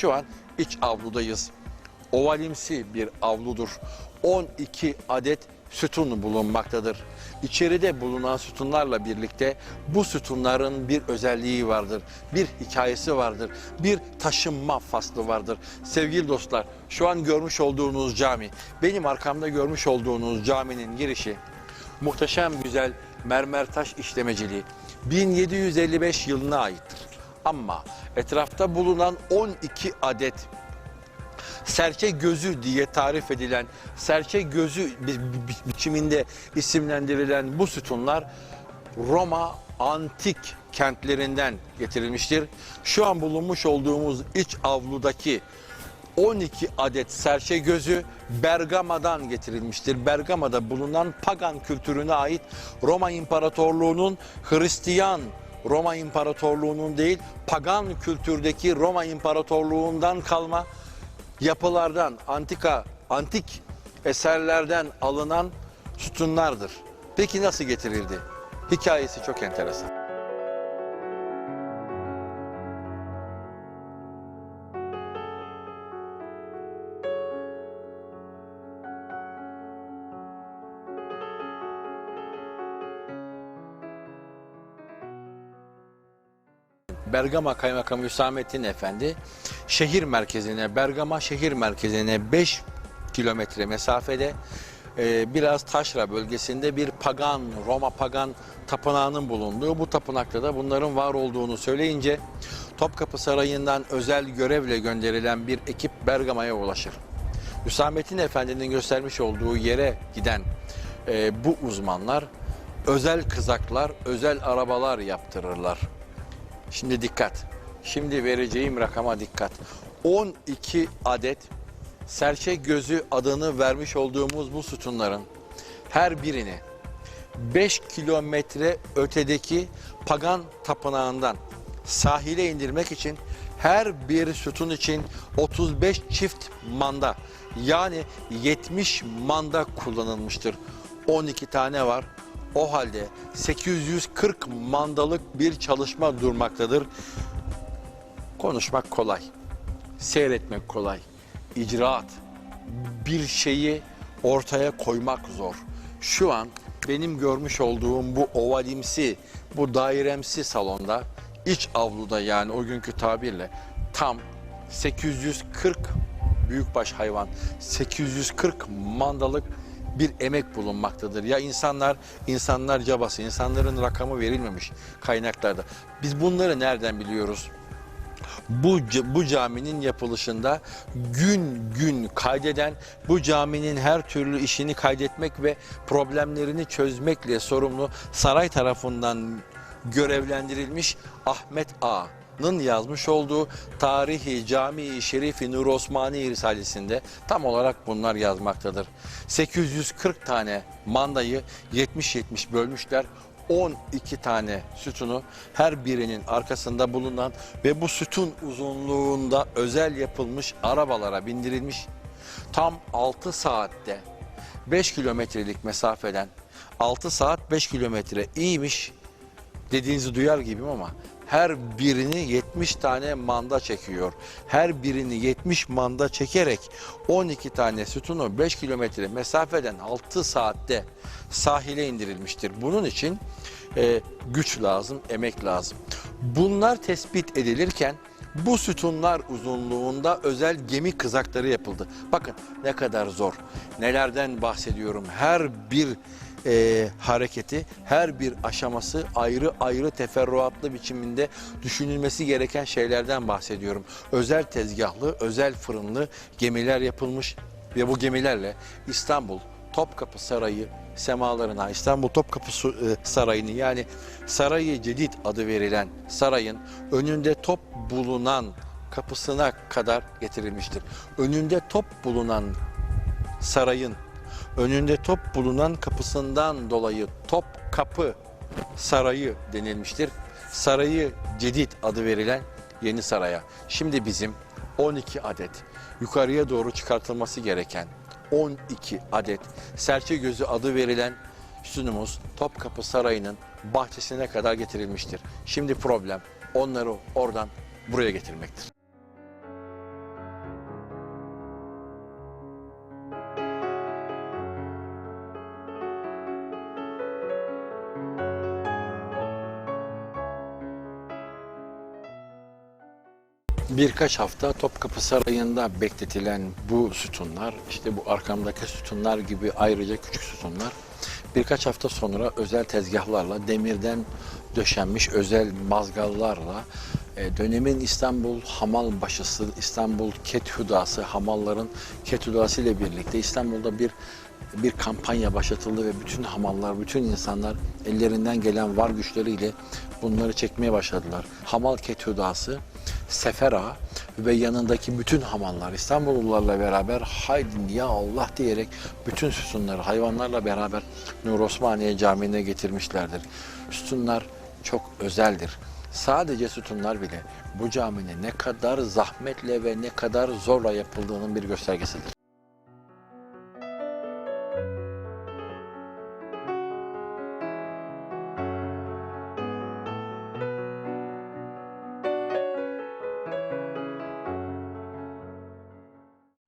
Şu an iç avludayız. Ovalimsi bir avludur. 12 adet sütun bulunmaktadır. İçeride bulunan sütunlarla birlikte bu sütunların bir özelliği vardır. Bir hikayesi vardır. Bir taşınma faslı vardır. Sevgili dostlar şu an görmüş olduğunuz cami, benim arkamda görmüş olduğunuz caminin girişi muhteşem güzel mermer taş işlemeciliği 1755 yılına aittir. Ama etrafta bulunan 12 adet serçe gözü diye tarif edilen, serçe gözü bi- bi- biçiminde isimlendirilen bu sütunlar Roma antik kentlerinden getirilmiştir. Şu an bulunmuş olduğumuz iç avludaki 12 adet serçe gözü Bergama'dan getirilmiştir. Bergama'da bulunan pagan kültürüne ait Roma İmparatorluğu'nun Hristiyan Roma İmparatorluğu'nun değil pagan kültürdeki Roma İmparatorluğu'ndan kalma yapılardan, antika, antik eserlerden alınan sütunlardır. Peki nasıl getirildi? Hikayesi çok enteresan. Bergama Kaymakamı Hüsamettin Efendi şehir merkezine, Bergama şehir merkezine 5 kilometre mesafede e, biraz taşra bölgesinde bir pagan, Roma pagan tapınağının bulunduğu bu tapınakta da bunların var olduğunu söyleyince Topkapı Sarayı'ndan özel görevle gönderilen bir ekip Bergama'ya ulaşır. Hüsamettin Efendi'nin göstermiş olduğu yere giden e, bu uzmanlar özel kızaklar, özel arabalar yaptırırlar. Şimdi dikkat. Şimdi vereceğim rakama dikkat. 12 adet serçe gözü adını vermiş olduğumuz bu sütunların her birini 5 kilometre ötedeki pagan tapınağından sahile indirmek için her bir sütun için 35 çift manda yani 70 manda kullanılmıştır. 12 tane var. O halde 840 mandalık bir çalışma durmaktadır. Konuşmak kolay, seyretmek kolay, icraat, bir şeyi ortaya koymak zor. Şu an benim görmüş olduğum bu ovalimsi, bu dairemsi salonda, iç avluda yani o günkü tabirle tam 840 büyükbaş hayvan, 840 mandalık bir emek bulunmaktadır. Ya insanlar, insanlar cabası, insanların rakamı verilmemiş kaynaklarda. Biz bunları nereden biliyoruz? bu, bu caminin yapılışında gün gün kaydeden, bu caminin her türlü işini kaydetmek ve problemlerini çözmekle sorumlu saray tarafından görevlendirilmiş Ahmet Ağa'nın yazmış olduğu Tarihi Camii Şerifi Nur Osmani Risalesi'nde tam olarak bunlar yazmaktadır. 840 tane mandayı 70-70 bölmüşler. 12 tane sütunu her birinin arkasında bulunan ve bu sütun uzunluğunda özel yapılmış arabalara bindirilmiş. Tam 6 saatte 5 kilometrelik mesafeden 6 saat 5 kilometre iyiymiş dediğinizi duyar gibiyim ama her birini 70 tane manda çekiyor. Her birini 70 manda çekerek 12 tane sütunu 5 kilometre mesafeden 6 saatte sahile indirilmiştir. Bunun için e, güç lazım, emek lazım. Bunlar tespit edilirken bu sütunlar uzunluğunda özel gemi kızakları yapıldı. Bakın ne kadar zor. Nelerden bahsediyorum. Her bir e, hareketi, her bir aşaması ayrı ayrı teferruatlı biçiminde düşünülmesi gereken şeylerden bahsediyorum. Özel tezgahlı, özel fırınlı gemiler yapılmış ve bu gemilerle İstanbul Topkapı Sarayı semalarına, İstanbul Topkapı e, Sarayı'nı yani Sarayı Cedid adı verilen sarayın önünde top bulunan kapısına kadar getirilmiştir. Önünde top bulunan sarayın önünde top bulunan kapısından dolayı top kapı sarayı denilmiştir. Sarayı Cedid adı verilen yeni saraya. Şimdi bizim 12 adet yukarıya doğru çıkartılması gereken 12 adet serçe gözü adı verilen sütunumuz Topkapı Sarayı'nın bahçesine kadar getirilmiştir. Şimdi problem onları oradan buraya getirmektir. Birkaç hafta Topkapı Sarayı'nda bekletilen bu sütunlar, işte bu arkamdaki sütunlar gibi ayrıca küçük sütunlar birkaç hafta sonra özel tezgahlarla, demirden döşenmiş özel mazgallarla e, dönemin İstanbul hamal başısı, İstanbul ket hudası, hamalların ket hudası ile birlikte İstanbul'da bir bir kampanya başlatıldı ve bütün hamallar, bütün insanlar ellerinden gelen var güçleriyle bunları çekmeye başladılar. Hamal Ketudası, Sefera ve yanındaki bütün hamallar İstanbullularla beraber haydi ya Allah diyerek bütün sütunları hayvanlarla beraber Nur Osmaniye Camii'ne getirmişlerdir. Sütunlar çok özeldir. Sadece sütunlar bile bu caminin ne kadar zahmetle ve ne kadar zorla yapıldığının bir göstergesidir.